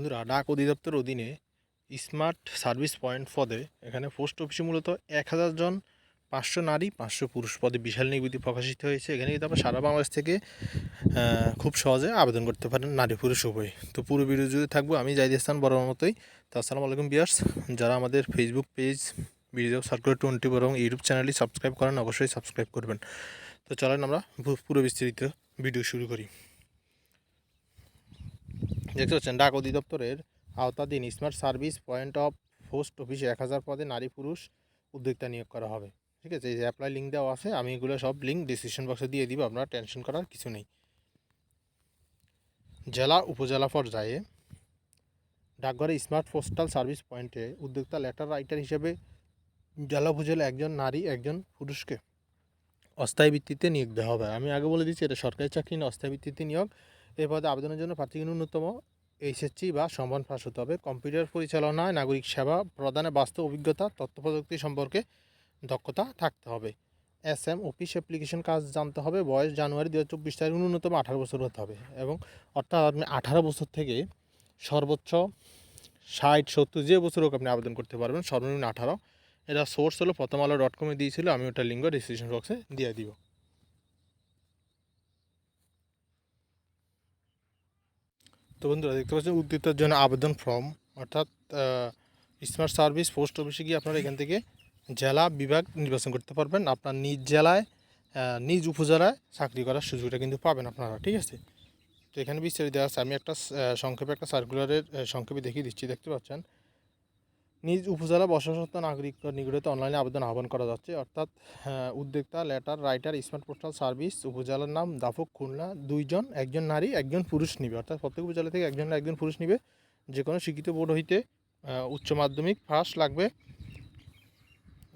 বন্ধুরা, ডাক অধিদপ্তর অধীনে স্মার্ট সার্ভিস পয়েন্ট পদে এখানে পোস্ট অফিসে মূলত এক হাজার জন পাঁচশো নারী, পাঁচশো পুরুষ পদে বিশাল নিয়োগটি প্রকাশিত হয়েছে। এখানে কিন্তু আপনার সারা বাংলাদেশ থেকে খুব সহজে আবেদন করতে পারেন নারী পুরুষ উভয়। তো পুরো ভিডিও যদি থাকব আমি জাইদ ইসলাম বড় মতোই। তো আসসালামু আলাইকুম বিয়ার্স যারা আমাদের Facebook page video circular twenty এবং ইউটিউব চ্যানেলটি সাবস্ক্রাইব করেন, অবশ্যই সাবস্ক্রাইব করবেন। তো চলেন আমরা পুরো বিস্তারিত ভিডিও শুরু করি। দেখতে পাচ্ছেন, ডাক অধিদপ্তরের আওতাধীন smart service point of post অফিসে এক হাজার পদে নারী পুরুষ উদ্যোক্তা নিয়োগ করা হবে। ঠিক আছে, এই যে অ্যাপ্লাই লিঙ্ক দেওয়া আছে, আমি এগুলো সব লিঙ্ক ডিসক্রিপশন বক্সে দিয়ে দিব, আপনার টেনশন করার কিছু নেই। জেলা উপজেলা পর্যায়ে ডাকঘরে স্মার্ট পোস্টাল সার্ভিস পয়েন্টে উদ্যোক্তা লেটার রাইটার হিসেবে জেলা উপজেলা একজন নারী, একজন পুরুষকে অস্থায়ী ভিত্তিতে নিয়োগ দেওয়া হবে। আমি আগে বলে দিচ্ছি, এটা সরকারি চাকরি না, অস্থায়ী ভিত্তিতে নিয়োগ। এই পদে আবেদনের জন্য প্রার্থীকে ন্যূনতম এইচএসসি বা সম্মান পাস হতে হবে। কম্পিউটার পরিচালনায় নাগরিক সেবা প্রদানে বাস্তব অভিজ্ঞতা, তথ্য প্রযুক্তি সম্পর্কে দক্ষতা থাকতে হবে। এস এম অফিস অ্যাপ্লিকেশন কাজ জানতে হবে, বয়স জানুয়ারি দু হাজার চব্বিশ তারিখ, ন্যূনতম আঠারো বছর হতে হবে এবং অর্থাৎ আপনি আঠারো বছর থেকে সর্বোচ্চ ষাট, সত্তর যে বছর হোক আপনি আবেদন করতে পারবেন। সর্বনিম্ন আঠারো। এটা সোর্স হলো প্রথম আলো ডট কমে দিয়েছিল, আমি ওটা লিঙ্ক ডিসক্রিপশন বক্সে দিয়ে দিব। তো বন্ধুরা, দেখতে পাচ্ছেন উদ্যোক্তার জন্য আবেদন ফর্ম, অর্থাৎ স্মার্ট সার্ভিস পোস্ট অফিসে গিয়ে আপনারা এখান থেকে জেলা বিভাগ নির্বাচন করতে পারবেন। আপনার নিজ জেলায় নিজ উপজেলায় চাকরি করার সুযোগটা কিন্তু পাবেন আপনারা, ঠিক আছে? তো এখানে বিস্তারিত আছে। আমি একটা সংক্ষেপে একটা সার্কুলারের সংক্ষেপে দেখিয়ে দিচ্ছি, দেখতে পাচ্ছেন? নিজ উপজেলা বসবাসরত নাগরিক নিকটতে অনলাইনে আবেদন আহ্বান করা যাচ্ছে। অর্থাৎ উদ্যোক্তা, letter, writer, smart postal service, উপজেলার নাম দাফক, খুলনা, দুইজন, একজন নারী, একজন পুরুষ নিবে। অর্থাৎ প্রত্যেক উপজেলা থেকে একজন একজন পুরুষ নিবে। যে কোনো শিক্ষিত বোর্ড হইতে উচ্চ মাধ্যমিক ফার্স্ট লাগবে।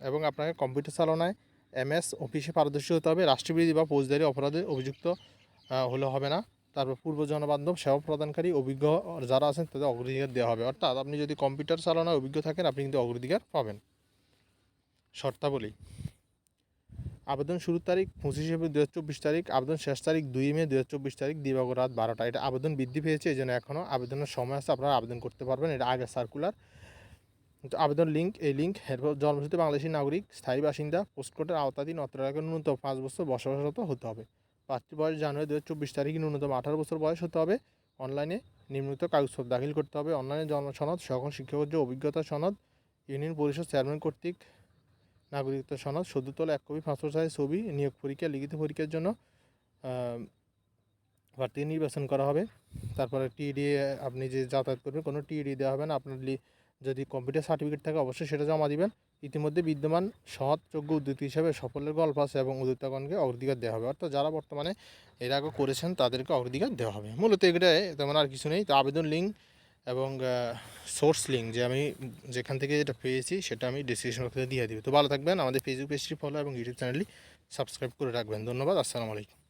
এবং আপনাকে কম্পিউটার চালনায় এমএস অফিসে পারদর্শী হতে হবে। রাষ্ট্রবিরোধী বা ফৌজদারি অপরাধে অভিযুক্ত হলে হবে না। তারপর পূর্ব জনবান্ধব সেবা প্রদানকারী অভিজ্ঞ যারা আছেন তাদের অগ্রাধিকার দেওয়া হবে। অর্থাৎ আপনি যদি কম্পিউটার চালানোয় অভিজ্ঞ থাকেন, আপনি কিন্তু অগ্রাধিকার পাবেন। শর্তাবলী। আবেদন শুরুর তারিখ পঁচিশ এপ্রিল দু চব্বিশ তারিখ, আবেদন শেষ তারিখ দুই মে দু চব্বিশ তারিখ, দিবাগত রাত বারোটা। এটা আবেদন বৃদ্ধি পেয়েছে, এই জন্য এখনও আবেদনের সময় আছে, আপনারা আবেদন করতে পারবেন। এটা আগে সার্কুলার তো আবেদন লিঙ্ক এই লিঙ্ক এরপর জন্মসূত্রে বাংলাদেশি নাগরিক, স্থায়ী বাসিন্দা, পোস্টকোডের আওতাধীন অত্র এলাকায় ন্যূনতম পাঁচ বছর বসবাসরত হতে হবে। প্রার্থী বয়স জানুয়ারি দু চব্বিশ তারিখে ন্যূনতম আঠারো বছর বয়স হতে হবে। অনলাইনে নিম্নলিখিত কাগজপত্র দাখিল করতে হবে। অনলাইনে জন্ম সনদ সকল শিক্ষকের যে অভিজ্ঞতা সনদ, ইউনিয়ন পরিষদ চেয়ারম্যান কর্তৃক নাগরিকত্ব সনদ সদ্য তোলা এক কপি পাঁচশো সাইজ ছবি, নিয়োগ পরীক্ষা, লিখিত পরীক্ষার জন্য প্রার্থী নির্বাচন করা হবে। তারপরে টিডি আপনি যে যাতায়াত করবেন, কোনো টিডি দেওয়া হবে না। আপনার যদি কম্পিউটার সার্টিফিকেট থাকে, অবশ্যই সেটা জমা দিবেন। ইতিমধ্যে বিদ্যমান সৎ, যোগ্য উদ্যোক্তা হিসেবে সফলের গল্প আছে এবং উদ্যোক্তাগণকে অগ্রাধিকার দেওয়া হবে। অর্থাৎ যারা বর্তমানে এর আগে করেছেন, তাদেরকে অগ্রাধিকার দেওয়া হবে। মূলত এগুলোয় তেমন আর কিছু নেই। তো আবেদন লিঙ্ক এবং সোর্স লিঙ্ক যে আমি যেখান থেকে যেটা পেয়েছি, সেটা আমি ডিসক্রিপশন বক্সে দিয়ে দিব। তো ভালো থাকবেন। আমাদের ফেসবুক পেজটি ফলো এবং ইউটিউব চ্যানেলটি সাবস্ক্রাইব করে রাখবেন। ধন্যবাদ। আসসালামু আলাইকুম।